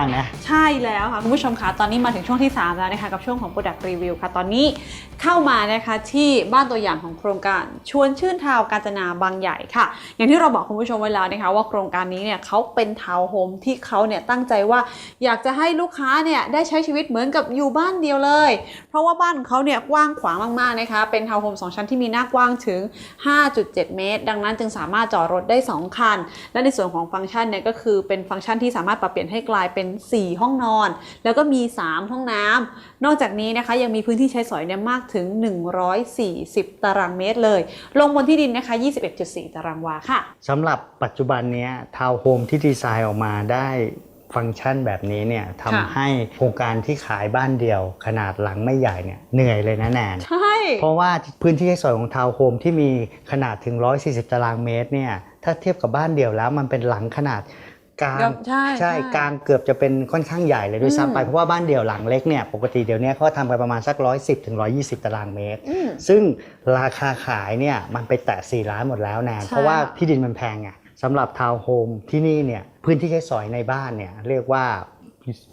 างนะ ใช่แล้วค่ะ คุณผู้ชมคะตอนนี้มาถึงช่วงที่ 3 แล้วนะคะ กับช่วงของ Product Review ค่ะ ตอนนี้เข้ามานะคะที่บ้านตัวอย่างของโครงการชวนชื่นทาวน์กาญจนาบางใหญ่ค่ะ อย่างที่เราบอกคุณผู้ชมไว้แล้วนะคะ ว่าโครงการนี้เนี่ยเขาเป็นทาวน์โฮมที่เขาเนี่ยตั้งใจว่าอยากจะให้ลูกค้าเนี่ยได้ใช้ชีวิตเหมือนกับอยู่บ้านเดียวเลย เพราะว่าบ้านของเขาเนี่ยกว้างขวางมากๆนะคะ เป็นทาวน์โฮมสองชั้นที่มีหน้ากว้างถึง 5.7 เมตร ดังนั้นจึงสามารถจอดรถได้ 2 คัน และในส่วนของฟังก์ชันเนี่ยก็คือเป็นฟังก์ชันที่สามารถปรับเปลี่ยนให้กลายเป็น4 ห้องนอน แล้วก็มี 3 ห้องน้ำนอกจากนี้นะคะยังมีพื้นที่ใช้สอยเนี่ยมากถึง 140 ตารางเมตรเลย ลงบนที่ดินนะคะ 21.4 ตารางวาค่ะสำหรับปัจจุบันเนี้ยทาวน์โฮมที่ดีไซน์ออกมาได้ฟังก์ชันแบบนี้เนี่ยค่ะทำให้โครงการที่ขายบ้านเดียว ขนาดหลังไม่ใหญ่เนี่ยเหนื่อยเลยนะแนนใช่ เพราะว่าพื้นที่ใช้สอยของทาวน์โฮมที่มีขนาดถึง 140 ตารางเมตรเนี่ยถ้าเทียบกับบ้านเดียวแล้วมันเป็นหลังขนาด กลางใช่ใช่กลางเกือบจะเป็นค่อนข้างใหญ่เลยด้วยอืมซ้ำไปเพราะว่าบ้านเดี่ยวหลังเล็กเนี่ยปกติเดี๋ยวนี้เขาทำกันประมาณสัก110ถึง120ตารางเมตรอืมซึ่งราคาขายเนี่ยมันไปแตะ4ล้านหมดแล้วแนนใช่เพราะว่าที่ดินมันแพงไงสำหรับทาวน์โฮมที่นี่เนี่ยพื้นที่ใช้สอยในบ้านเนี่ยเรียกว่า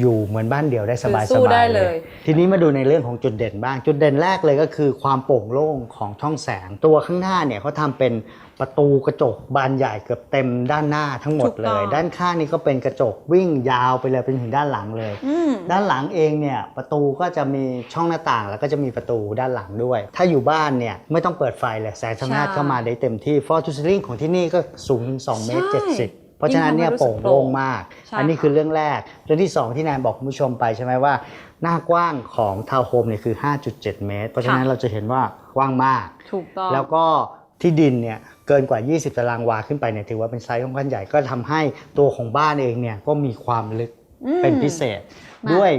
อยู่เหมือนบ้านเดี่ยวได้สบายคือสู้ๆได้เลย ทีนี้มาดูในเรื่องของจุดเด่นบ้าง จุดเด่นแรกเลยก็คือความโปร่งโล่งของช่องแสง ตัวข้างหน้าเนี่ยเขาทำเป็นประตูกระจกบานใหญ่เกือบเต็มด้านหน้าทั้งหมดถูกเลต้องยด้านข้างนี่ก็เป็นกระจกวิ่งยาวไปเลยเป็นถึงด้านหลังเลย อืม ด้านหลังเองเนี่ยประตูก็จะมีช่องหน้าต่างแล้วก็จะมีประตูด้านหลังด้วย ถ้าอยู่บ้านเนี่ยไม่ต้องเปิดไฟเลยแสงธรรมชาติใช่เข้ามาได้เต็มที่ฟอร์จูซิลิงของที่นี่ก็สูงถึง2เมตรใช่ 70 เพราะฉะนั้นเนี่ยยิ่งทำให้รู้สึโปกร่งโล่งมากใช่อันนี้คือเรื่องแรก เรื่องที่ 2 ที่แนนบอกคุณผู้ชมไปใช่ไหมว่า หน้ากว้างของทาวน์โฮมเนี่ยคือ 5.7 เมตร เพราะฉะนั้นเราจะเห็นว่ากว้างมากถูกต้องแล้วก็ที่ดินเนี่ยเกินกว่า 20 ตารางวาขึ้นไปเนี่ยถือว่าเป็นไซส์ค่อนข้างใหญ่ก็ทำให้ตัวของบ้านเองเนี่ยก็มีความลึกอืมเป็นพิเศษมาด้วย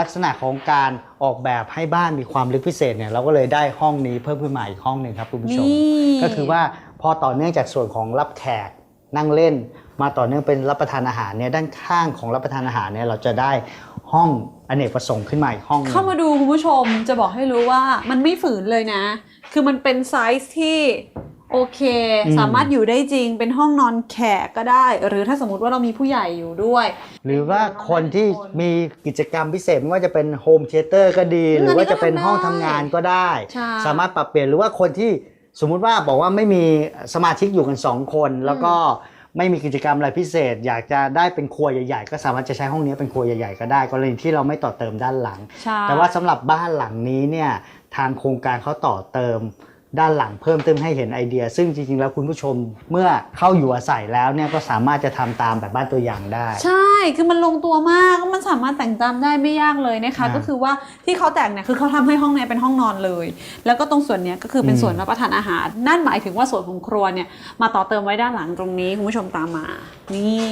ลักษณะของการออกแบบให้บ้านมีความลึกพิเศษเนี่ยเราก็เลยได้ห้องนี้เพิ่มขึ้นมาอีกห้องหนึ่งครับคุณผู้ชมนี่ก็คือว่าพอต่อเนื่องจากส่วนของรับแขกนั่งเล่น มาต่อเนื่องเป็นรับประทานอาหารเนี่ยด้านข้างของรับประทานอาหารเนี่ยเราจะได้ห้องอเนกประสงค์ขึ้นมาอีกห้องหนึงเข้ามาดูคุณผู้ชมจะบอกให้รู้ว่ามันไม่ฝืนเลยนะ คือมันเป็นไซส์ที่โอเค อืม สามารถอยู่ได้จริง เป็นห้องนอนแขกก็ได้ หรือถ้าสมมติว่าเรามีผู้ใหญ่อยู่ด้วย หรือว่าคนที่มีกิจกรรมพิเศษไม่ว่าจะเป็นโฮมเทเตอร์ก็ดีอืมหรือว่าจะเป็นอันนี้ก็ห้องทำทำได้งานก็ได้ ใช่ สามารถปรับเปลี่ยนหรือว่าคนที่สมมุติว่าบอกว่าไม่มีสมาชิกอยู่กัน 2 คน แล้วก็ ไม่มีกิจกรรมอะไรพิเศษ อยากจะได้เป็นครัวใหญ่ๆ ก็สามารถจะใช้ห้องนี้เป็นครัวใหญ่ๆก็ได้กรณีที่เราไม่ต่อเติมด้านหลัง ใช่ แต่ว่าสำหรับบ้านหลังนี้เนี่ยทางโครงการเขาต่อเติม ด้านหลังเพิ่มเติมให้เห็นไอเดีย ซึ่งจริงๆ แล้วคุณผู้ชมเมื่อเข้าอยู่อาศัยแล้วเนี่ยก็สามารถจะทำตามแบบบ้านตัวอย่างได้ ใช่ คือมันลงตัวมาก มันสามารถแต่งตามได้ไม่ยากเลยนะคะ อ่าก็คือว่าที่เขาแต่งเนี่ย คือเขาทำให้ห้องเนี้เป็นห้องนอนเลย แล้วก็ตรงส่วนเนี้ยก็คือเป็นอืม ส่วนรับประทานอาหาร นั่นหมายถึงว่าส่วนของครัวเนี่ย มาต่อเติมไว้ด้านหลังตรงนี้คุณผู้ชมตามมา นี่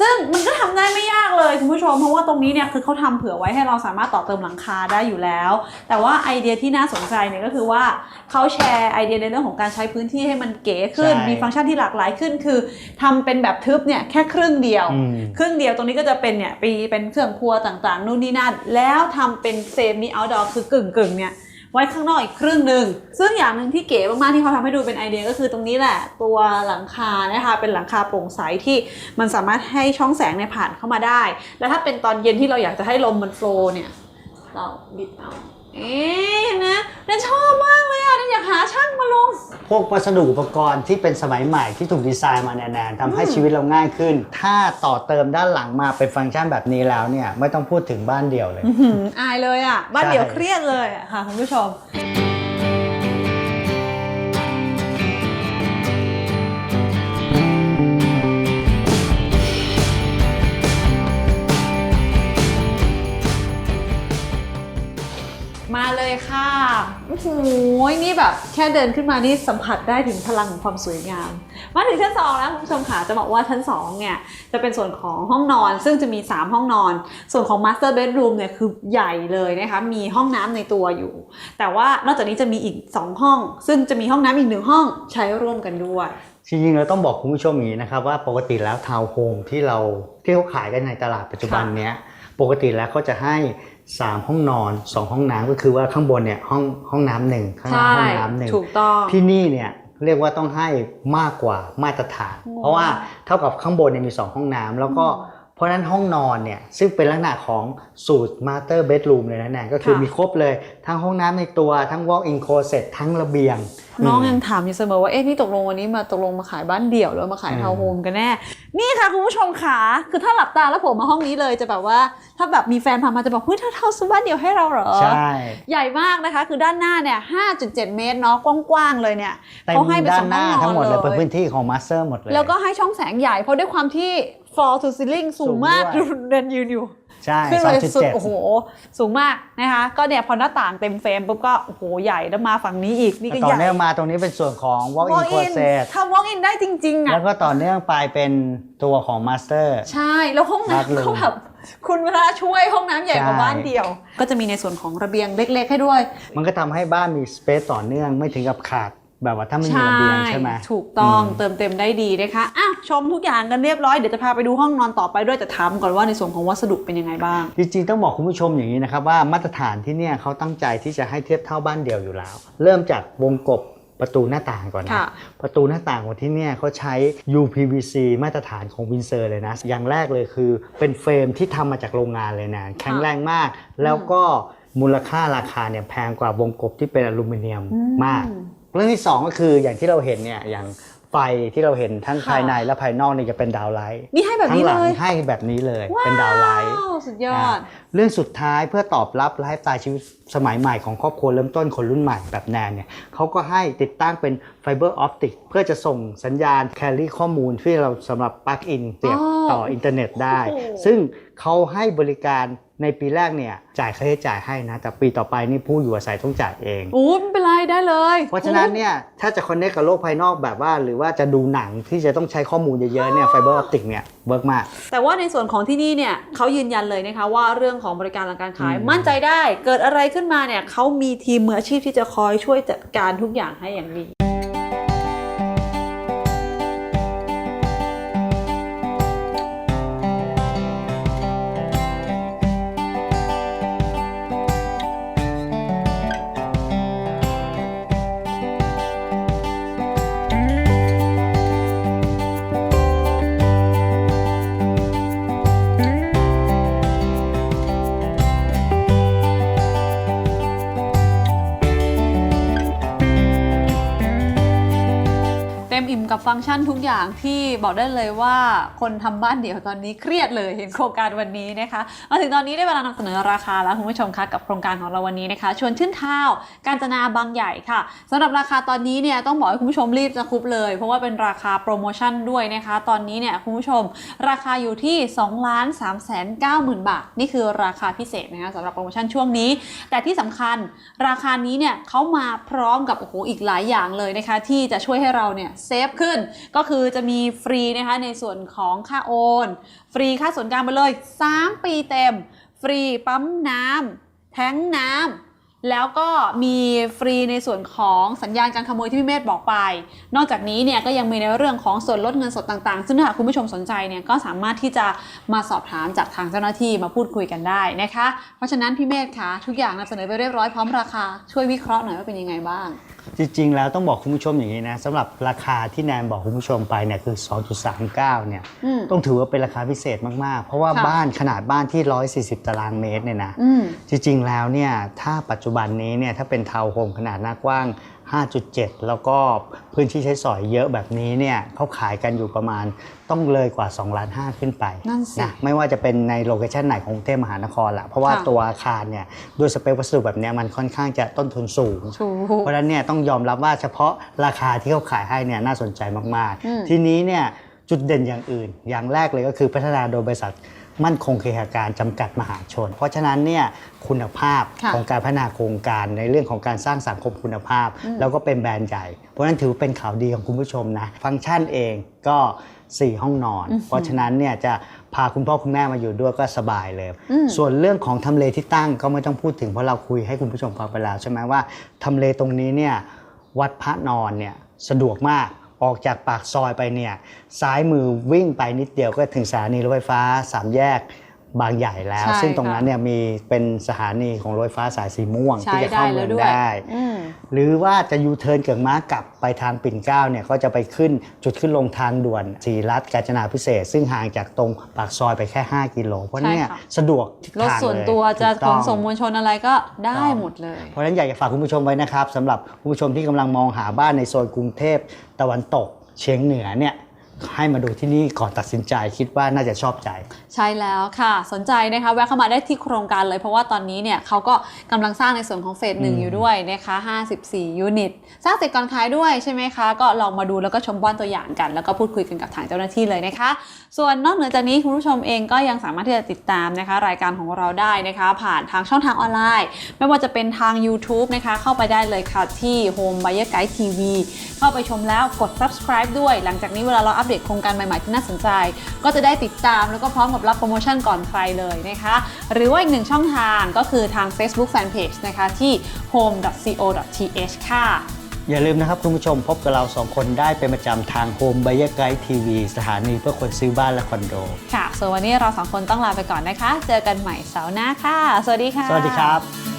ซึ่งมันก็ทำได้ไม่ยากเลยคุณผู้ชม เพราะว่าตรงนี้เนี่ยคือเขาทำเผื่อไว้ให้เราสามารถต่อเติมหลังคาได้อยู่แล้ว แต่ว่าไอเดียที่น่าสนใจเนี่ยก็คือว่าเขาแชร์ไอเดียในเรื่องของการใช้พื้นที่ให้มันเก๋ขึ้นใช่มีฟังก์ชันที่หลากหลายขึ้น คือทำเป็นแบบทึบเนี่ยแค่ครึ่งเดียวอืมครึ่งเดียวตรงนี้ก็จะเป็นเนี่ยปีเป็นเครื่องครัวต่างๆ นู่นนี่นั่น แล้วทำเป็นเซมิเอาดอร์คือกึ่งกึ่งๆเนี่ย ไว้ข้างนอกอีกครึ่งหนึ่งซึ่งอย่างหนึ่งที่เก๋มากๆที่เขาทำให้ดูเป็นไอเดียก็คือตรงนี้แหละ ตัวหลังคานะคะเป็นหลังคาโปร่งใสที่มันสามารถให้ช่องแสงเนี่ยผ่านเข้ามาได้ แล้วถ้าเป็นตอนเย็นที่เราอยากจะให้ลมมันโฟล์เนี่ยเราบิดเอา เอ๊ะเห็นะนั่นชอบมากเลยอะนั่นอยากหาช่างมาลง พวกวัสดุอุปกรณ์ที่เป็นสมัยใหม่ที่ถูกดีไซน์มาแน่ๆทำให้ชีวิตเราง่ายขึ้น ถ้าต่อเติมด้านหลังมาเป็นฟังก์ชันแบบนี้แล้วเนี่ยไม่ต้องพูดถึงบ้านเดี่ยวเลย อื้อหืออายเลยอะ บ้านใช่เดี่ยวเครียดเลยอะค่ะคุณผู้ชม โอ้โหนี่แบบแค่เดินขึ้นมานี่สัมผัสได้ถึงพลังของความสวยงาม มาถึงชั้น2แล้วคุณผู้ชมค่ะจะบอกว่าชั้น2เนี่ยจะเป็นส่วนของห้องนอน ซึ่งจะมี 3 ห้องนอน ส่วนของ Master Bedroom เนี่ยคือใหญ่เลยนะคะมีห้องน้ำในตัวอยู่ แต่ว่านอกจากนี้จะมีอีก 2 ห้อง ซึ่งจะมีห้องน้ำอีกหนึ่งห้องใช้ร่วมกันด้วยจริงๆเราต้องบอกคุณผู้ชมอย่างนี้นะครับว่าปกติแล้วทาวน์โฮมที่เราที่เขาขายกันในตลาดปัจจุบันเนี้ย ปกติแล้วเขาจะให้ 3 ห้องนอน 2 ห้องน้ำก็คือว่าข้างบนเนี่ยห้องห้องน้ำหนึ่งข้างล่างห้องน้ำหนึ่งถูกต้องที่นี่เนี่ยเรียกว่าต้องให้มากกว่ามาตรฐานโอ้เพราะว่าเท่ากับข้างบนเนี่ยมี 2 ห้องน้ำแล้วก็เพราะฉะนั้นห้องนอนเนี่ยซึ่งเป็นลักษณะของสูตร master bedroom เลยนะแนนก็คือค่ะมีครบเลย ทั้งห้องน้ำในตัวทั้ง walk in closet ทั้งระเบียงน้องมยังถามอยู่เสมอว่าเอ๊ะนี่ตกลงวันนี้มาตกลงมาขายบ้านเดี่ยวหรือมาขายอืมทาวน์โฮมกันแน่ นี่ค่ะคุณผู้ชมขาคือถ้าหลับตาแล้วผมมาห้องนี้เลยจะแบบว่า ถ้าแบบมีแฟนพามาจะบอกเฮ้ยเธอเท่าซื้อบ้านเดี่ยวให้เราเหรอใช่ใหญ่มากนะคะ คือด้านหน้าเนี่ย 5.7 เมตรเนาะกว้างๆเลยเนี่ยเต็มเขาให้เป็นด้าสอนงหห้อน้างนอนทั้งหมดเลยเลเป็นยพื้นที่ของ master หมดเลยแล้วก็ให้ช่องแสงใหญ่เพราะด้วยความที่ floor to ceiling สูงมากสูดูงด้วยเดินยืนอยู่ ใช่ขึ้นเลยสุด2.7 โอ้โห สูงมากนะคะ ก็เนี่ยพอหน้าต่างเต็มเฟรมปุ๊บก็โอ้โหใหญ่แล้วมาฝั่งนี้อีกนี่ก็ต่ใหอญ่ เนื่องมาตรงนี้เป็นส่วนของ walk in walk in closet ทำ walk in ได้จริง ๆ อะ แล้วก็ต่อเนื่องไปเป็นตัวของ master ใช่ แล้วห้องรักเลยน้ำเขาแบบ คุณเวลาช่วยห้องน้ำใหญ่กว่าใช่ บ้านเดียว ก็จะมีในส่วนของระเบียงเล็ก ๆ ให้ด้วย มันก็ทำให้บ้านมี space ต่อเนื่องไม่ถึงกับขาด แบบว่าถ้าไม่มีระเบียงใช่ไหมถูกต้องอืมเติมเต็มได้ดีนะคะอะชมทุกอย่างกันเรียบร้อยเดี๋ยวจะพาไปดูห้องนอนต่อไปด้วยแต่ถามก่อนว่าในส่วนของวัสดุเป็นยังไงบ้าง จริงๆต้องบอกคุณผู้ชมอย่างนี้นะครับว่ามาตรฐานที่เนี่ยเขาตั้งใจที่จะให้เทียบเท่าบ้านเดี่ยวอยู่แล้ว เริ่มจากวงกบประตูหน้าต่างก่อนนะค่ะประตูหน้าต่างของที่เนี่ยเขาใช้ UPVC มาตรฐานของวินเซอร์เลยนะ อย่างแรกเลยคือเป็นเฟรมที่ทำมาจากโรงงานเลยนะ แข็งแรงมาก แล้วก็มูลค่าราคาเนี่ยแพงกว่าวงกบที่เป็นอลูมิเนียมอืมมาก เรื่องที่สองก็คืออย่างที่เราเห็นเนี่ยอย่างไฟที่เราเห็นทั้งค่ะภายในและภายนอกเนี่ยจะเป็นดาวไลท์นี่ให้แบบทั้งนี้หเลลังยให้แบบนี้เลยเป็นดาวไลท์ว้าวสุดยอด เรื่องสุดท้ายเพื่อตอบรับไลฟ์สไตล์ชีวิตสมัยใหม่ของครอบครัวเริ่มต้นคนรุ่นใหม่แบบแนนเนี่ยเขาก็ให้ติดตั้งเป็นไฟเบอร์ออปติกเพื่อจะส่งสัญญาณแคลรี่ข้อมูลที่เราสำหรับปลั๊กอินเสียบอ๋อต่ออินเทอร์เน็ตได้โอ้โหซึ่งเขาให้บริการในปีแรกเนี่ยจ่ายค่าใช้จ่ายให้นะ แต่ปีต่อไปนี่ผู้อยู่อาศัยต้องจ่ายเองโอ้ไม่เป็นไรได้เลย เพราะฉะนั้นเนี่ยถ้าจะคอนเนคกับโลกภายนอกแบบว่า หรือว่าจะดูหนังที่จะต้องใช้ข้อมูลเยอะๆเนี่ยไฟเบอร์ออปติกเนี่ยเวิร์กมาก แต่ว่าในส่วนของที่นี่เนี่ยเขายืนยันเลยนะคะว่าเรื่องของบริการหลังการขายอืมมั่นใจได้ เกิดอะไรขึ้นมาเนี่ยเขามีทีมมืออาชีพที่จะคอยช่วยจัดการทุกอย่างให้อย่างดี เต็มอิ่มกับฟังก์ชันทุกอย่างที่บอกได้เลยว่าคนทำบ้านเดี่ยวตอนนี้เครียดเลยเห็นโครงการวันนี้นะคะมาถึงตอนนี้ได้เวลานำเสนอราคาแล้วคุณผู้ชมคะกับโครงการของเราวันนี้นะคะ ชวนชื่นเท้าการจนาบางใหญ่ค่ะสำหรับราคาตอนนี้เนี่ยต้องบอกให้คุณผู้ชมรีบจะคุบเลย เพราะว่าเป็นราคาโปรโมชั่นด้วยนะคะ ตอนนี้เนี่ยคุณผู้ชม ราคาอยู่ที่2ล้าน3แสน9หมื่นบาท นี่คือราคาพิเศษนะคะสำหรับโปรโมชั่นช่วงนี้ แต่ที่สำคัญราคานี้เนี่ยเขามาพร้อมกับโอ้โหอีกหลายอย่างเลยนะคะ ที่จะช่วยให้เราเนี่ยเซฟขึ้น ก็คือจะมีฟรีนะคะในส่วนของค่าโอน ฟรีค่าส่วนกลางไปเลย 3 ปีเต็ม ฟรีปั๊มน้ำแท้งน้ำ แล้วก็มีฟรีในส่วนของสัญญาณการขโมยที่พี่เมธบอกไป นอกจากนี้เนี่ยก็ยังมีในเรื่องของส่วนลดเงินสดต่างๆ ซึ่งถ้าหากคุณผู้ชมสนใจเนี่ยก็สามารถที่จะมาสอบถามจากทางเจ้าหน้าที่มาพูดคุยกันได้นะคะ เพราะฉะนั้นพี่เมธคะทุกอย่างนำเสนอไปเรียบร้อยพร้อมราคาช่วยวิเคราะห์หน่อยว่าเป็นยังไงบ้าง จริงๆ แล้วต้องบอกคุณผู้ชมอย่างนี้นะสำหรับราคาที่แนนบอกคุณผู้ชมไปเนี่ยคือ 2.39 เนี่ยอืมต้องถือว่าเป็นราคาพิเศษมากๆ เพราะว่าค่ะ บ้านขนาดบ้านที่ 140 ตารางเมตรเนี่ยนะอืมจริงๆ แล้วเนี่ยถ้าปัจจุบันนี้เนี่ยถ้าเป็นทาวน์โฮมขนาดหน้ากว้าง 5.7 แล้วก็พื้นที่ใช้สอยเยอะแบบนี้เนี่ยเขาขายกันอยู่ประมาณต้องเลยกว่า2ล้าน5ขึ้นไปนั่นสินะไม่ว่าจะเป็นในโลเคชันไหนของกรุงเทพมหานครละเพราะว่าค่ะตัวอาคารเนี่ยด้วยสเปควัสดุแบบเนี้ยมันค่อนข้างจะต้นทุนสูงถูกเพราะฉะนั้นเนี่ยต้องยอมรับว่าเฉพาะราคาที่เขาขายให้เนี่ยน่าสนใจมากอืมๆทีนี้เนี่ยจุดเด่นอย่างอื่น อย่างแรกเลยก็คือพัฒนาโดยบริษัท มั่นคงเคหาการจำกัดมหาชน เพราะฉะนั้นเนี่ยคุณภาพค่ะของการพัฒนาโครงการในเรื่องของการสร้างสังคมคุณภาพ อืม แล้วก็เป็นแบรนด์ใหญ่ เพราะฉะนั้นถือเป็นข่าวดีของคุณผู้ชมนะ ฟังก์ชันเองก็ 4 ห้องนอน เพราะฉะนั้นเนี่ยจะพาคุณพ่อคุณแม่มาอยู่ด้วยก็สบายเลย อืม ส่วนเรื่องของทำเลที่ตั้งก็ไม่ต้องพูดถึงเพราะเราคุยให้คุณผู้ชมฟังไปแล้วใช่ไหมว่าทำเลตรงนี้เนี่ยวัดพระนอนเนี่ยสะดวกมาก ออกจากปากซอยไปเนี่ยซ้ายมือวิ่งไปนิดเดียวก็ถึงสถานีรถไฟฟ้าสามแยก บางใหญ่แล้วใช่ซึ่งตรงค่ะนั้นเนี่ยมีเป็นสถานีของรถไฟฟ้าสายสีม่วงใช้ที่จะได้เข้าแล้เมืวองด้วยได้อืมหรือว่าจะยูเทิร์นเกิดม้ากลับไปทางปิ่นเกล้าเนี่ยก็จะไปขึ้นจุดขึ้นลงทางด่วนสีรัฐกาญจนาพิเศษกซึ่งห่างจากตรงปากซอยไปแค่ 5 กิโลเพราะฉะนั้นเนี่ยใช่ค่ะสะดวกทุกรถทางส่วนเลยตัวจะถูกขต้นองส่งมวลชนอะไรก็ได้ถูกต้องหมดเลย เพราะฉะนั้นอยากจะฝากคุณผู้ชมไว้นะครับสำหรับคุณผู้ชมที่กำลังมองหาบ้านในโซนกรุงเทพตะวันตกเฉียงเหนือเนี่ยให้มาดูที่นี่ก่อนตัดสินใจคิดว่าน่าจะชอบใจ ใช่แล้วค่ะ สนใจนะคะแวะเข้ามาได้ที่โครงการเลย เพราะว่าตอนนี้เนี่ยเขาก็กำลังสร้างในส่วนของเฟสหนึ่งอืมอยู่ด้วยนะคะ54 ยูนิตสร้างเสร็จก่อนขายด้วยใช่ไหมคะ ก็ลองมาดูแล้วก็ชมบ้านตัวอย่างกัน แล้วก็พูดคุยกันกับทางเจ้าหน้าที่เลยนะคะ ส่วนนอกเหนือจากนี้คุณผู้ชมเองก็ยังสามารถที่จะติดตามนะคะ รายการของเราได้นะคะ ผ่านทางช่องทางออนไลน์ ไม่ว่าจะเป็นทาง YouTube นะคะเข้าไปได้เลยค่ะที่ Home Buyer Guide TV เข้าไปชมแล้วกด subscribe ด้วย หลังจากนี้เวลาเราอัปเดตโครงการใหม่ๆ ที่น่าสนใจ ก็จะได้ติดตามแล้วก็พร้อมกับรับโปรโมชั่นก่อนใครเลยนะคะ หรือว่าอีกหนึ่งช่องทางก็คือทาง Facebook Fanpage นะคะที่ home.co.th ค่ะอย่าลืมนะครับคุณผู้ชมพบกับเราสองคนได้เป็นประจำทาง Home Buyer Guide TV สถานีเพื่อคนซื้อบ้านและคอนโด ค่ะ ส่วนวันนี้เราสองคนต้องลาไปก่อนนะคะ เจอกันใหม่เสาร์หน้าค่ะ สวัสดีค่ะ สวัสดีครับ